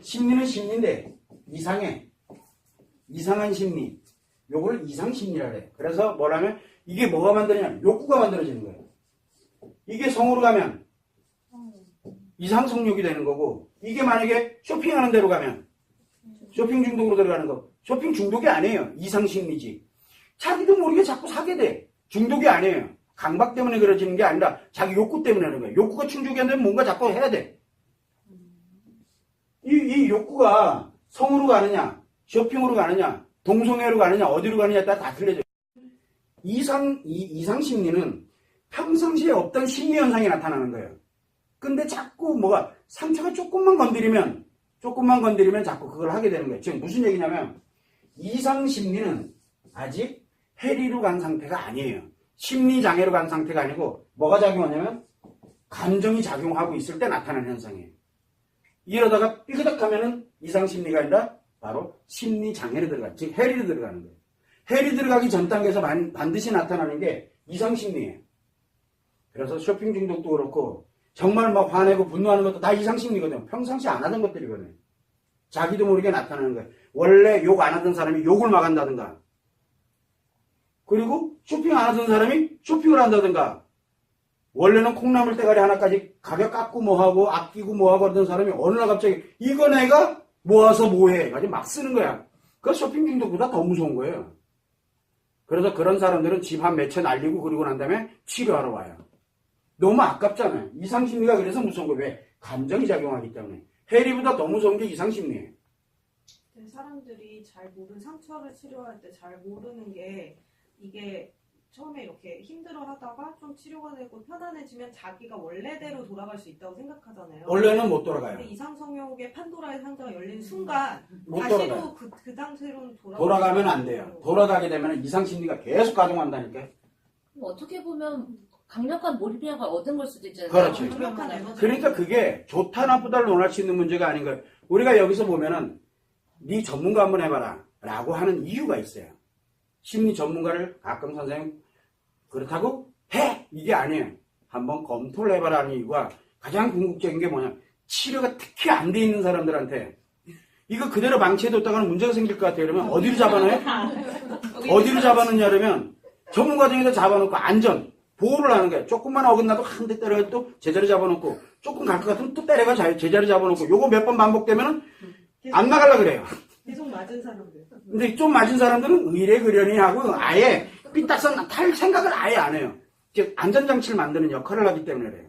심리는 심리인데 이상해. 이상한 심리. 요걸 이상 심리라 그래. 그래서 뭐라면 이게 뭐가 만들어냐? 욕구가 만들어지는 거예요. 이게 성으로 가면 이상 성욕이 되는 거고 이게 만약에 쇼핑하는 데로 가면 쇼핑 중독으로 들어가는 거. 쇼핑 중독이 아니에요. 이상 심리지. 자기도 모르게 자꾸 사게 돼. 중독이 아니에요. 강박 때문에 그러지는 게 아니라 자기 욕구 때문에 하는 거예요. 욕구가 충족이 안 되면 뭔가 자꾸 해야 돼. 이, 이 욕구가 성으로 가느냐, 쇼핑으로 가느냐, 동성애로 가느냐, 어디로 가느냐에 따라 다 틀려져요. 이상, 이, 이상 심리는 평상시에 없던 심리 현상이 나타나는 거예요. 근데 자꾸 뭐가 상처가 조금만 건드리면, 조금만 건드리면 자꾸 그걸 하게 되는 거예요. 지금 무슨 얘기냐면, 이상 심리는 아직 해리로 간 상태가 아니에요. 심리 장애로 간 상태가 아니고, 뭐가 작용하냐면, 감정이 작용하고 있을 때 나타나는 현상이에요. 이러다가 삐그덕하면은 이상 심리가 아니라 바로 심리 장애로 들어가, 즉 해리로 들어가는 거예요. 해리 들어가기 전 단계에서 반- 반드시 나타나는 게 이상 심리예요. 그래서 쇼핑 중독도 그렇고 정말 막 화내고 분노하는 것도 다 이상 심리거든요. 평상시 안 하던 것들이거든요. 자기도 모르게 나타나는 거예요. 원래 욕 안 하던 사람이 욕을 막 한다든가. 그리고 쇼핑 안 하던 사람이 쇼핑을 한다든가. 원래는 콩나물 대가리 하나까지 가격 깎고 뭐하고 아끼고 뭐하고 하던 사람이 어느 날 갑자기 이거 내가 모아서 뭐해. 가지고 막 쓰는 거야. 그 쇼핑 중독보다 더 무서운 거예요. 그래서 그런 사람들은 집 한 몇 채 날리고 그러고 난 다음에 치료하러 와요. 너무 아깝잖아요. 이상심리가 그래서 무서운 거예요. 왜? 감정이 작용하기 때문에. 해리보다 더 무서운 게 이상심리예요. 사람들이 잘 모르는 상처를 치료할 때 잘 모르는 게 이게 처음에 이렇게 힘들어 하다가 좀 치료가 되고 편안해지면 자기가 원래대로 돌아갈 수 있다고 생각하잖아요. 원래는 못 돌아가요. 근데 이상성욕의 판도라의 상자가 열린 순간 못 돌아가요. 다시도 그, 그 당시로 돌아 돌아가면 안 돼요. 돌아가게 되면 이상 심리가 계속 가동한다니까. 어떻게 보면 강력한 몰입력을 얻은 걸 수도 있잖아요. 그렇죠. 강력한 에너지. 그러니까 그게 좋다 나쁘다를 논할 수 있는 문제가 아닌 거예요. 우리가 여기서 보면은 네 전문가 한번 해봐라 라고 하는 이유가 있어요. 심리 전문가를 가끔 선생님 그렇다고 해 이게 아니에요. 한번 검토를 해봐라 하는 이유가 가장 궁극적인 게 뭐냐 치료가 특히 안 돼 있는 사람들한테 이거 그대로 방치해뒀다가는 문제가 생길 것 같아요. 그러면 어디로 잡아놔요? 어디로 잡아놓냐 그러면 전문 과정에서 잡아놓고 안전 보호를 하는 거야. 조금만 어긋나도 한 대 때려가 또 제자리 잡아놓고 조금 갈 것 같으면 또 때려가 자- 제자리 잡아놓고 요거 몇 번 반복되면은 안 나갈라 그래요. 계속 맞은 사람들. 근데 좀 맞은 사람들은 의례그려니 하고 아예 삐딱선 탈 생각을 아예 안 해요. 즉 안전장치를 만드는 역할을 하기 때문에 그래요.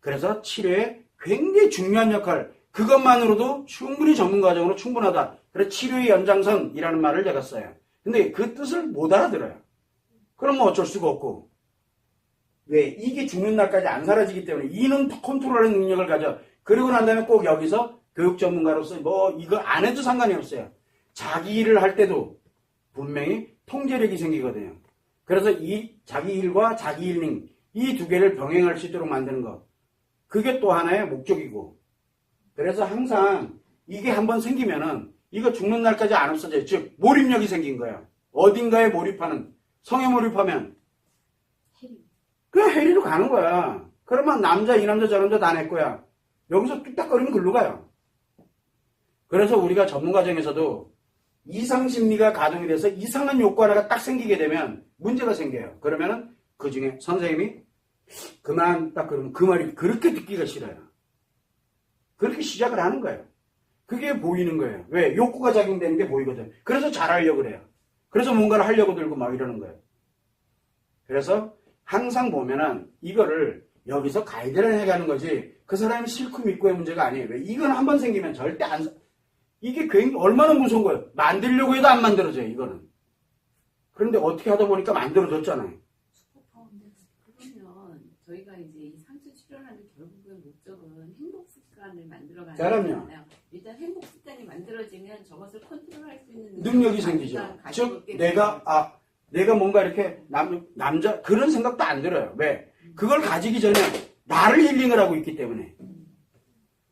그래서 치료에 굉장히 중요한 역할 그것만으로도 충분히 전문 과정으로 충분하다. 그래서 치료의 연장선이라는 말을 제가 써요. 근데 그 뜻을 못 알아들어요. 그럼 뭐 어쩔 수가 없고 왜 이게 죽는 날까지 안 사라지기 때문에 이는 컨트롤하는 능력을 가져 그리고 난 다음에 꼭 여기서 교육 전문가로서 뭐 이거 안 해도 상관이 없어요. 자기 일을 할 때도 분명히 통제력이 생기거든요. 그래서 이 자기 일과 자기 일링 이 두 개를 병행할 수 있도록 만드는 것. 그게 또 하나의 목적이고. 그래서 항상 이게 한번 생기면은 이거 죽는 날까지 안 없어져요. 즉 몰입력이 생긴 거예요. 어딘가에 몰입하는 성에 몰입하면 해리. 그 해리로 가는 거야. 그러면 남자 이 남자 저 남자 다내 거야. 여기서 뚝딱거리면 글로 가요. 그래서 우리가 전문 과정에서도 이상 심리가 가동이 돼서 이상한 욕구 하나가 딱 생기게 되면 문제가 생겨요. 그러면은 그 중에 선생님이 그만 딱 그러면 그 말이 그렇게 듣기가 싫어요. 그렇게 시작을 하는 거예요. 그게 보이는 거예요. 왜? 욕구가 작용되는 게 보이거든. 그래서 잘하려고 그래요. 그래서 뭔가를 하려고 들고 막 이러는 거예요. 그래서 항상 보면은 이거를 여기서 가이드를 해가는 거지 그 사람이 싫고 믿고의 문제가 아니에요. 왜? 이건 한 번 생기면 절대 안 사- 이게 굉장히 얼마나 무서운 거예요. 만들려고 해도 안 만들어져요. 이거는. 그런데 어떻게 하다 보니까 만들어졌잖아요. 그러면 저희가 이제 이 상처 치료하는 결국의 목적은 행복 습관을 만들어가는 그럼요. 거잖아요. 일단 행복 습관이 만들어지면 저것을 컨트롤할 수 있는 능력이 생기죠. 즉 내가 아 내가 뭔가 이렇게 남 남자 그런 생각도 안 들어요. 왜? 그걸 가지기 전에 나를 힐링을 하고 있기 때문에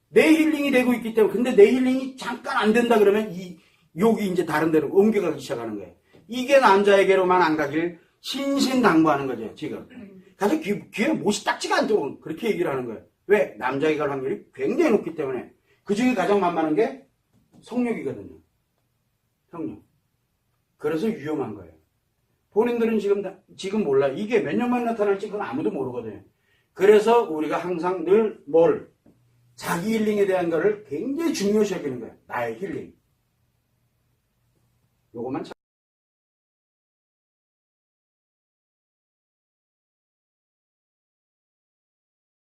내 힐링이 되고 있기 때문에 근데 내 힐링이 잠깐 안 된다 그러면 이 욕이 이제 다른 데로 옮겨가기 시작하는 거예요. 이게 남자에게로만 안 가길 신신당부하는 거죠 지금. 그래서 귀, 귀에 못이 딱지가 안 좋은 그렇게 얘기를 하는 거예요. 왜? 남자에게 갈 확률이 굉장히 높기 때문에 그 중에 가장 만만한 게 성욕이거든요. 성욕. 그래서 위험한 거예요. 본인들은 지금 지금 몰라. 이게 몇 년만에 나타날지 그건 아무도 모르거든요. 그래서 우리가 항상 늘 뭘 자기 힐링에 대한 거를 굉장히 중요시 여기는 거예요. 나의 힐링. 요것만